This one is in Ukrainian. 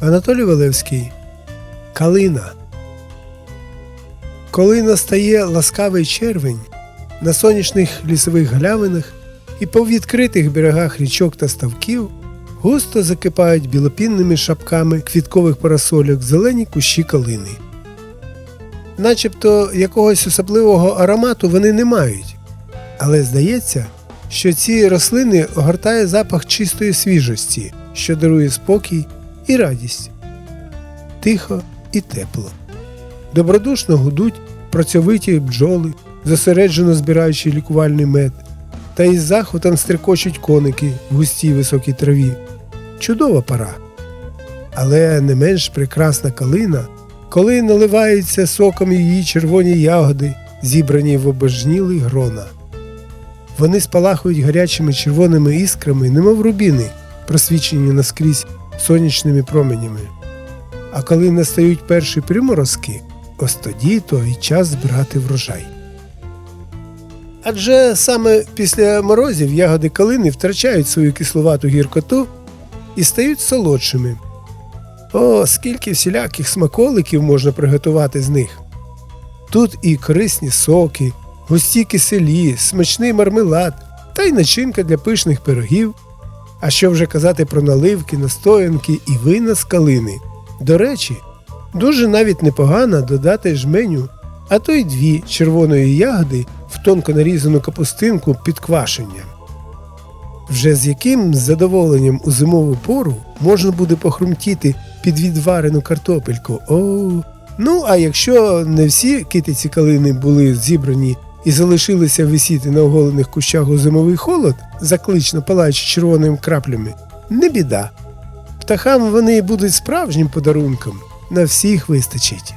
Анатолій Валевський. Калина. Коли настає ласкавий червень, на сонячних лісових глявинах і по відкритих берегах річок та ставків густо закипають білопінними шапками квіткових парасольок зелені кущі калини. Начебто якогось особливого аромату вони не мають, але здається, що ці рослини огортає запах чистої свіжості, що дарує спокій і радість. Тихо і тепло. Добродушно гудуть працьовиті бджоли, зосереджено збираючи лікувальний мед, та із захотом стрикочуть коники в густій високій траві. Чудова пора. Але не менш прекрасна калина, коли наливаються соком її червоні ягоди, зібрані в обожнілий грона. Вони спалахують гарячими червоними іскрами, немов рубіни, просвічені наскрізь сонячними променями. А коли настають перші приморозки, ось тоді то і час збирати врожай. Адже саме після морозів ягоди калини втрачають свою кисловату гіркоту і стають солодшими. О, скільки всіляких смаколиків можна приготувати з них. Тут і корисні соки, густі киселі, смачний мармелад та й начинка для пишних пирогів. А що вже казати про наливки, настоянки і вина з калини. До речі, дуже навіть непогано додати жменю, а то й дві червоної ягоди в тонко нарізану капустинку під квашенням. Вже з яким задоволенням у зимову пору можна буде похрумтіти під відварену картопельку. О, ну а якщо не всі китиці калини були зібрані і залишилися висіти на оголених кущах у зимовий холод, заклично палаючи червоними краплями, не біда. Птахам вони будуть справжнім подарунком, на всіх вистачить.